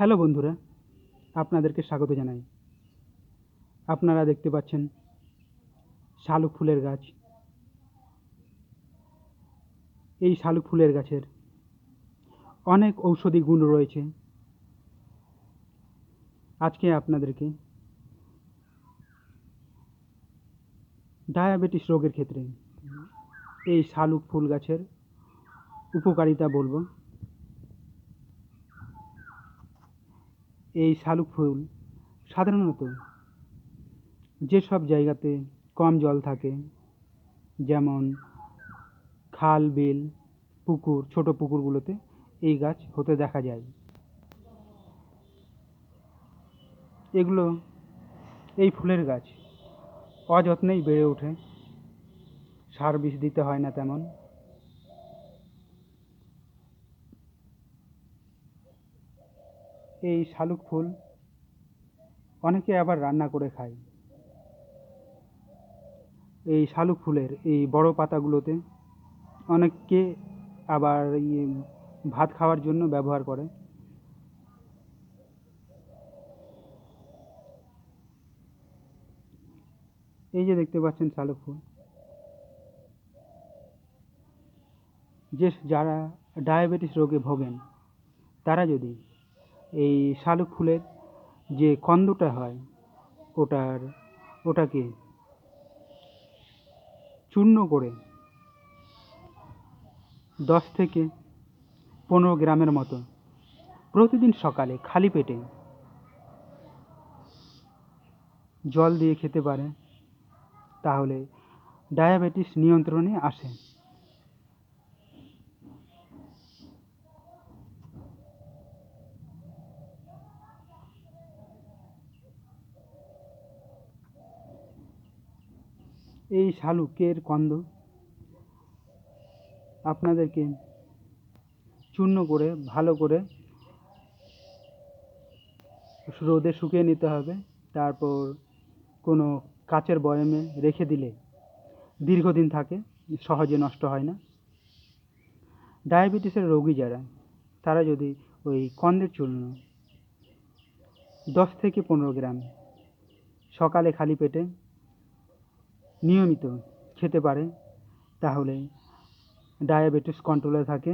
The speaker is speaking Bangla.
হ্যালো বন্ধুরা, আপনাদেরকে স্বাগত জানাই। আপনারা দেখতে পাচ্ছেন শালুক ফুলের গাছ। এই শালুক ফুলের গাছের অনেক ঔষধি গুণ রয়েছে। আজকে আপনাদেরকে ডায়াবেটিস রোগের ক্ষেত্রে এই শালুক ফুল গাছের উপকারিতা বলব। এই শালুক ফুল সাধারণত যেসব জায়গাতে কম জল থাকে, যেমন খাল, বিল, পুকুর, ছোট পুকুরগুলোতে এই গাছ হতে দেখা যায়। এগুলো এই ফুলের গাছ। অযত্নেই বেড়ে ওঠে। সার বিষ দিতে হয় না তেমন। এই শালুক ফুল অনেকে আবার রান্না করে খায়। এই শালুক ফুলের এই বড় পাতাগুলোতে অনেককে আবার ভাত খাওয়ার জন্য ব্যবহার করে। এই যে দেখতে পাচ্ছেন শালুক ফুল। যে যারা ডায়াবেটিস রোগে ভোগেন, তারা যদি এই শালুক ফুলের যে কন্দটা হয়, ওটার, ওটাকে চূর্ণ করে দশ থেকে পনেরো গ্রামের মতো প্রতিদিন সকালে খালি পেটে জল দিয়ে খেতে পারে, তাহলে ডায়াবেটিস নিয়ন্ত্রণে আসে। এই শালুকের কন্দ আপনাদেরকে চূর্ণ করে, ভালো করে রোদে শুকিয়ে নিতে হবে। তারপর কোনো কাচের বয়ামে রেখে দিলে দীর্ঘদিন থাকে, সহজে নষ্ট হয় না। ডায়াবেটিসের রোগী যারা, তারা যদি ওই কন্দের চূর্ণ দশ থেকে পনেরো গ্রাম সকালে খালি পেটে নিয়মিত খেতে পারে তাহলে ডায়াবেটিস কন্ট্রোলে থাকে।